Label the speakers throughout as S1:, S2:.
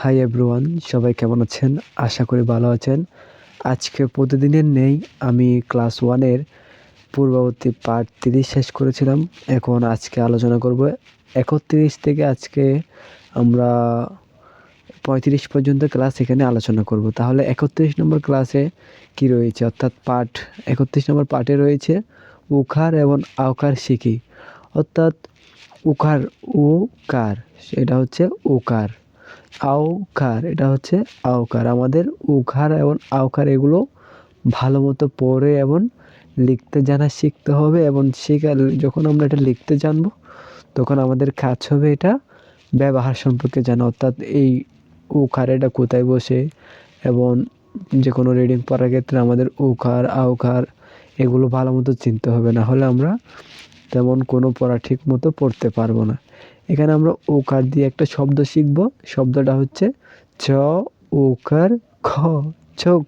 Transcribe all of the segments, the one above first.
S1: Hi everyone সবাই কেমন আছেন? আশা করি ভালো আছেন। আজকে প্রতিদিনের নেই, আমি ক্লাস ওয়ানের পূর্ববর্তী পার্ট তিরিশ শেষ করেছিলাম। এখন আজকে আলোচনা করব একত্রিশ থেকে আজকে আমরা পঁয়ত্রিশ পর্যন্ত ক্লাস এখানে আলোচনা করব। তাহলে একত্রিশ নম্বর ক্লাসে কি রয়েছে? অর্থাৎ পাঠ, একত্রিশ নম্বর পাঠে রয়েছে উখার এবং আওকার শিখি অর্থাৎ উখার ও কার, সেটা হচ্ছে উকার। আওকার, এটা হচ্ছে আওকার। আমাদের উখার এবং আওকার এগুলো ভালো মতো পড়ে এবং লিখতে জানা শিখতে হবে এবং শেখা যখন আমরা এটা লিখতে জানব, তখন আমাদের কাজ হবে এটা ব্যবহার সম্পর্কে জানা। অর্থাৎ এই উখার এটা কোথায় বসে এবং যে কোনো রিডিং পড়ার ক্ষেত্রে আমাদের উখার আওকার এগুলো ভালো মতো চিনতে হবে, না হলে আমরা তেমন কোনো পড়া ঠিক মতো পড়তে পারব না। এখানে আমরা ওকার দিয়ে একটা শব্দ শিখব। শব্দটা হচ্ছে চ, ওকার, খ, চোখ।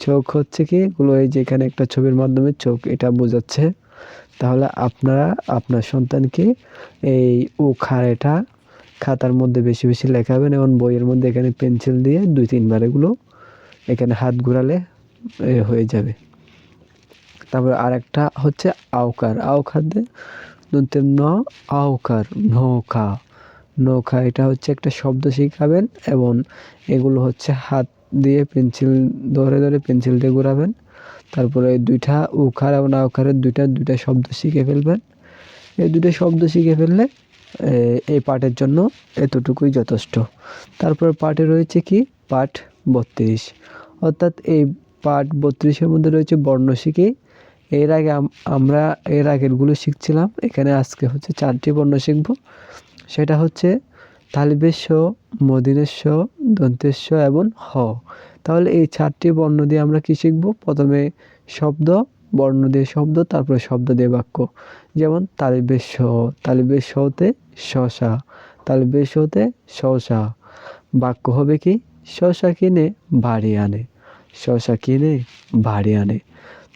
S1: চোখ হচ্ছে কি? এগুলো এই যে এখানে একটা ছবির মাধ্যমে চোখ, এটা বোঝাচ্ছে। তাহলে আপনারা, আপনার সন্তানকে এই ওখার এটা খাতার মধ্যে বেশি বেশি লেখাবেন এবং বইয়ের মধ্যে এখানে পেন্সিল দিয়ে দুই তিনবার এগুলো এখানে হাত ঘুরালে হয়ে যাবে। তারপর আরেকটা হচ্ছে আওকার। আওকার ন আওকার নৌকা। নৌকা, এটা হচ্ছে একটা শব্দ শিখাবেন এবং এগুলো হচ্ছে হাত দিয়ে পেন্সিল ধরে ধরে পেন্সিল দিয়ে ঘোরাবেন। তারপরে দুইটা উখার এবং আওকারের দুইটা দুইটা শব্দ শিখে ফেলবেন। এই দুটো শব্দ শিখে ফেললে এই পাঠের জন্য এতটুকুই যথেষ্ট। তারপর পাঠে রয়েছে কি? পাঠ বত্রিশ। অর্থাৎ এই পাঠ বত্রিশের মধ্যে রয়েছে বর্ণ শিখি এর আগে আমরা এর আগেরগুলো শিখছিলাম। এখানে আজকে হচ্ছে চারটি বর্ণ শিখব। সেটা হচ্ছে তালিবেশ্ব মদিনেশ্ব দন্তেশ্ব এবং হ। তাহলে এই চারটি বর্ণ দিয়ে আমরা কি শিখব? প্রথমে শব্দ, বর্ণ দিয়ে শব্দ, তারপরে শব্দ দিয়ে বাক্য। যেমন তালিবেশ তালিবেশ হতে শশা তালিবেশ হতে শশা। বাক্য হবে কি? শশা কিনে বাড়ি আনে। শশা কিনে বাড়ি আনে।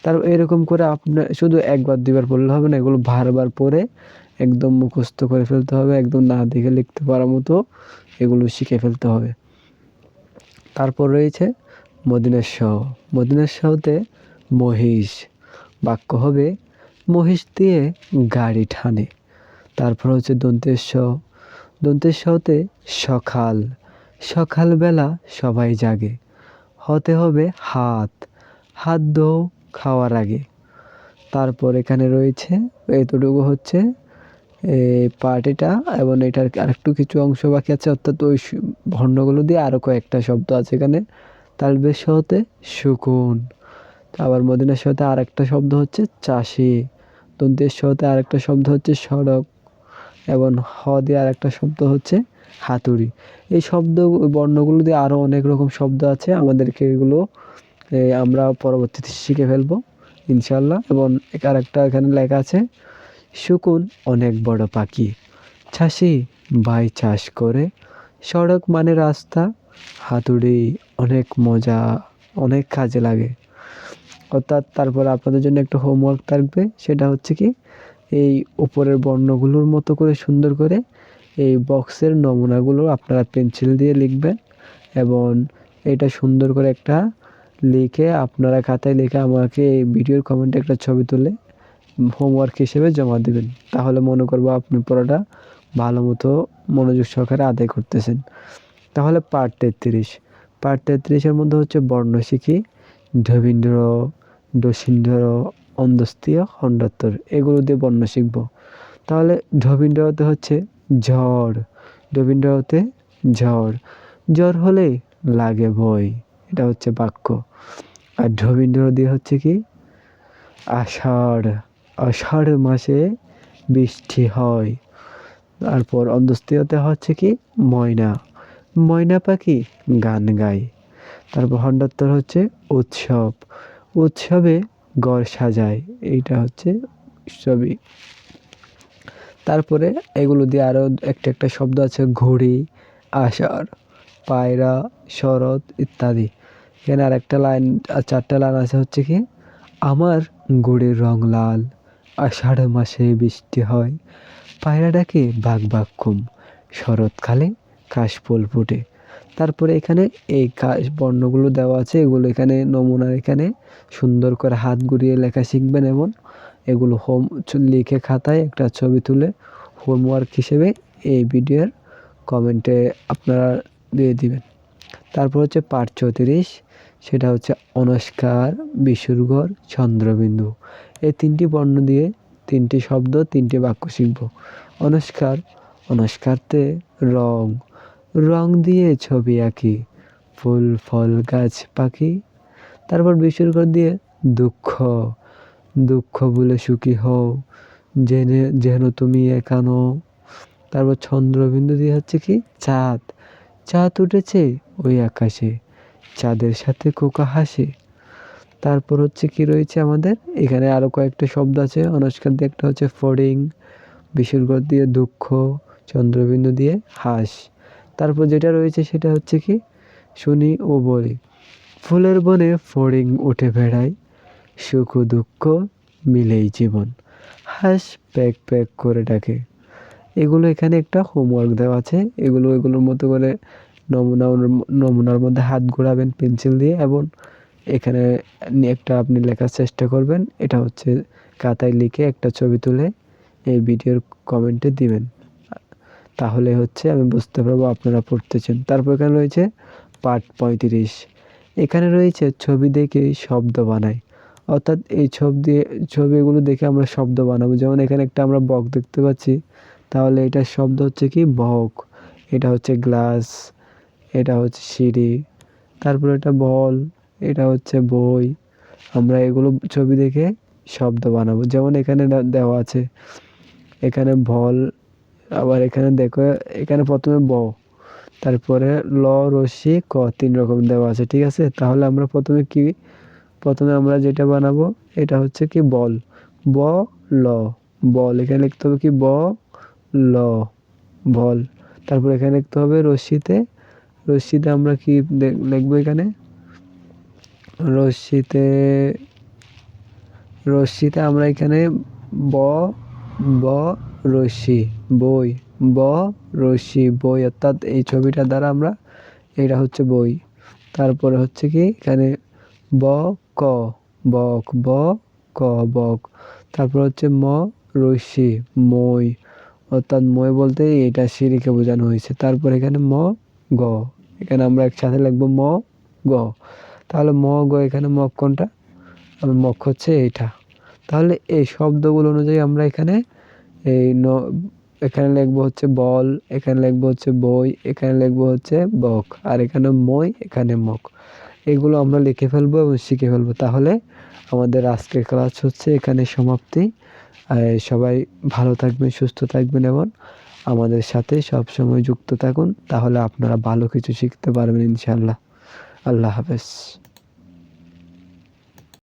S1: তার এরকম করে আপনার শুধু একবার, দুইবার পড়লে হবে না, এগুলো বারবার পড়ে একদম মুখস্থ করে ফেলতে হবে, একদম না দেখে লিখতে পারার মতো এগুলো শিখে ফেলতে হবে। তারপর রয়েছে মদিনার মদিনাশহতে মহিষ। বাক্য হবে, মহিষ দিয়ে গাড়ি ঠানে তারপর হচ্ছে দন্তেশ দন্তেশ হতে সকাল। সকালবেলা সবাই জাগে। হতে হবে হাত। হাত দো খাওয়ার আগে। তারপর এখানে রয়েছে, এতটুকু হচ্ছে পার্টিটা এবং এটার আরেকটু কিছু অংশ বাকি আছে, অর্থাৎ ওই ভণ্ডগুলো দিয়ে আরও কয়েকটা শব্দ আছে এখানে। তালবের সহতে সুকুন আবার মদিনার সাথে আরেকটা শব্দ হচ্ছে চাষি। দন্তের সাথে আরেকটা শব্দ হচ্ছে সড়ক এবং হ দিয়ে আরেকটা শব্দ হচ্ছে হাতুড়ি। এই শব্দ, বর্ণগুলো দিয়ে আরও অনেক রকম শব্দ আছে। আমাদেরকে এগুলো আমরা পরবর্তীতে শিখে ফেলব ইনশাল্লাহ এবং আর একটা এখানে লেখা আছে শুকুন অনেক বড় পাখি, ছাসি ভাই চাষ করে, সড়ক মানে রাস্তা, হাতুড়ি অনেক মজা, অনেক কাজে লাগে। অর্থাৎ তারপর আপনাদের জন্য একটা হোমওয়ার্ক থাকবে, সেটা হচ্ছে কি, এই উপরের বর্ণগুলোর মতো করে সুন্দর করে এই বক্সের নমুনাগুলো আপনারা পেন্সিল দিয়ে লিখবেন, এবং এটা সুন্দর করে একটা লিখে আপনারা খাতায় লিখে আমাকে এই ভিডিওর কমেন্টে একটা ছবি তুলে হোমওয়ার্ক হিসেবে জমা দেবেন। তাহলে মনে করব আপনি পড়াটা ভালো মতো মনোযোগ সহকারে আদায় করতেছেন। তাহলে পার্ট তেত্রিশ। পার্ট তেত্রিশের মধ্যে হচ্ছে বর্ণ শিখি ধবীন্দ্র ডসিন্দ্র অন্দস্তীয় খণ্ডাত্তর। এগুলো দিয়ে বর্ণ শিখব। তাহলে ঢবীন্দ্রতে হচ্ছে ঝড়। রবীন্দ্রতে ঝড়। জ্বর হলে লাগে ভয়। এটা হচ্ছে বাক্য। আর রবীন্দ্র দিয়ে হচ্ছে কি? আষাঢ় আষাঢ় মাসে বৃষ্টি হয়। তারপর অন্দস্তীয়তে হচ্ছে কি? ময়না। ময়না পাখি গান গায়। তারপর হন্ডাত্তর হচ্ছে উৎসব। উৎসবে গড় সাজায়। এইটা হচ্ছে উৎসবই। তারপরে এগুলো দিয়ে আরও একটা একটা শব্দ আছে, ঘড়ি, আষাঢ়, পায়রা, শরৎ ইত্যাদি। এখানে আর একটা লাইন, আর চারটা লাইন আছে হচ্ছে কি, আমার গুড়ির রং লাল, আষাঢ় মাসে বৃষ্টি হয়। পায়রা ডাকে, বাঘ খুম শরৎকালে কাশফুল ফুটে। তারপরে এখানে এই কা- বর্ণগুলো দেওয়া আছে, এগুলো এখানে নমুনার এখানে সুন্দর করে হাত ঘুরিয়ে লেখা শিখবেন এবং এগুলো হোম লিখে খাতায় একটা ছবি তুলে হোমওয়ার্ক হিসেবে এই ভিডিওর কমেন্টে আপনারা দিয়ে দিবেন। তারপর হচ্ছে পাঠ চৌত্রিশ সেটা হচ্ছে অনস্কার বিশুরগড় চন্দ্রবিন্দু। এই তিনটি বর্ণ দিয়ে তিনটি শব্দ, তিনটি বাক্য শিখব। অনস্কার অনস্কারতে রং। রং দিয়ে ছবি আঁকি। ফুল, ফল, গাছ, পাখি। তারপর বিশুরগড় দিয়ে দুঃখ। দুঃখ বলে সুখী হও। জেনে, যেন তুমি একানো তারপর চন্দ্রবিন্দু দিয়ে হচ্ছে কি? চাঁদ। চাঁদ উঠেছে ওই আকাশে। চাঁদের সাথে কোকা হাসে। তারপর হচ্ছে কি রয়েছে আমাদের? এখানে আরও কয়েকটা শব্দ আছে। অনস্কার দিয়ে একটা হচ্ছে ফড়িং বিশুরগড় দিয়ে দুঃখ, চন্দ্রবিন্দু দিয়ে হাস। তারপর যেটা রয়েছে সেটা হচ্ছে কি? শুনি ও বলি, ফুলের বনে ফড়িং উঠে বেড়ায়। সুখ দুঃখ মিলেই জীবন, হাঁস প্যাক প্যাক করে ডাকে। এগুলো এখানে একটা হোমওয়ার্ক দেওয়া আছে। এগুলো, এগুলোর মতো করে নমুনা নমুনার মধ্যে হাত ঘোরাবেন পেন্সিল দিয়ে এবং এখানে একটা আপনি লেখার চেষ্টা করবেন। এটা হচ্ছে খাতায় লিখে একটা ছবি তুলে এই ভিডিওর কমেন্টে দিবেন। তাহলে হচ্ছে আমি বুঝতে পারব আপনারা পড়তেছেন। তারপর এখানে রয়েছে পার্ট পঁয়ত্রিশ। এখানে রয়েছে ছবি দেখে শব্দ বানাই অর্থাৎ এই ছবি দিয়ে, ছবিগুলো দেখে আমরা শব্দ বানাবো। যেমন এখানে একটা আমরা বক দেখতে পাচ্ছি। তাহলে এটার শব্দ হচ্ছে কি বক। এটা হচ্ছে গ্লাস। এটা হচ্ছে সিঁড়ি, তারপর এটা বল, এটা হচ্ছে বই। আমরা এগুলো ছবি দেখে শব্দ বানাবো। যেমন এখানে দেওয়া আছে, এখানে ভল আবার এখানে দেখো, এখানে প্রথমে ব, তারপরে ল রশ্মি ক, তিন রকম দেওয়া আছে, ঠিক আছে? তাহলে আমরা প্রথমে কি, প্রথমে আমরা যেটা বানাবো, এটা হচ্ছে কি বল, ব, ল, বল। এখানে লিখতে হবে কি ব, ল, বল। তারপর এখানে লিখতে হবে রশ্মিতে রশ্মিতে আমরা কি লিখব এখানে? রশ্মিতে রশ্মিতে আমরা এখানে ব ব, রশ্মি, বই, ব, রশ্মি, বই, অর্থাৎ এই ছবিটার দ্বারা আমরা এটা হচ্ছে বই। তারপরে হচ্ছে কি এখানে ব, ক, বক, ব, ক, বক। তারপর হচ্ছে ম, রশ্মি, মই, অর্থাৎ মই বলতে এটা সিঁড়িকে বোঝানো হয়েছে। তারপর এখানে ম, গ। এখানে আমরা একসাথে লিখব ম, গ। তাহলে ম, গ এখানে মক কোনটা? মক হচ্ছে এইটা। তাহলে এই শব্দগুলো অনুযায়ী আমরা এখানে এই ন, এখানে লিখব হচ্ছে বল, এখানে লিখব হচ্ছে বই, এখানে লিখব হচ্ছে বক, আর এখানে মই, এখানে মক। এগুলো আমরা লিখে ফেলব এবং শিখে ফেলব। তাহলে আমাদের আজকের ক্লাস হচ্ছে এখানে সমাপ্তি। সবাই ভালো থাকবেন, সুস্থ থাকবেন এবং আমাদের সাথে সব সময় যুক্ত থাকুন, তাহলে আপনারা ভালো কিছু শিখতে পারবেন ইনশাআল্লাহ। আল্লাহ হাফেজ।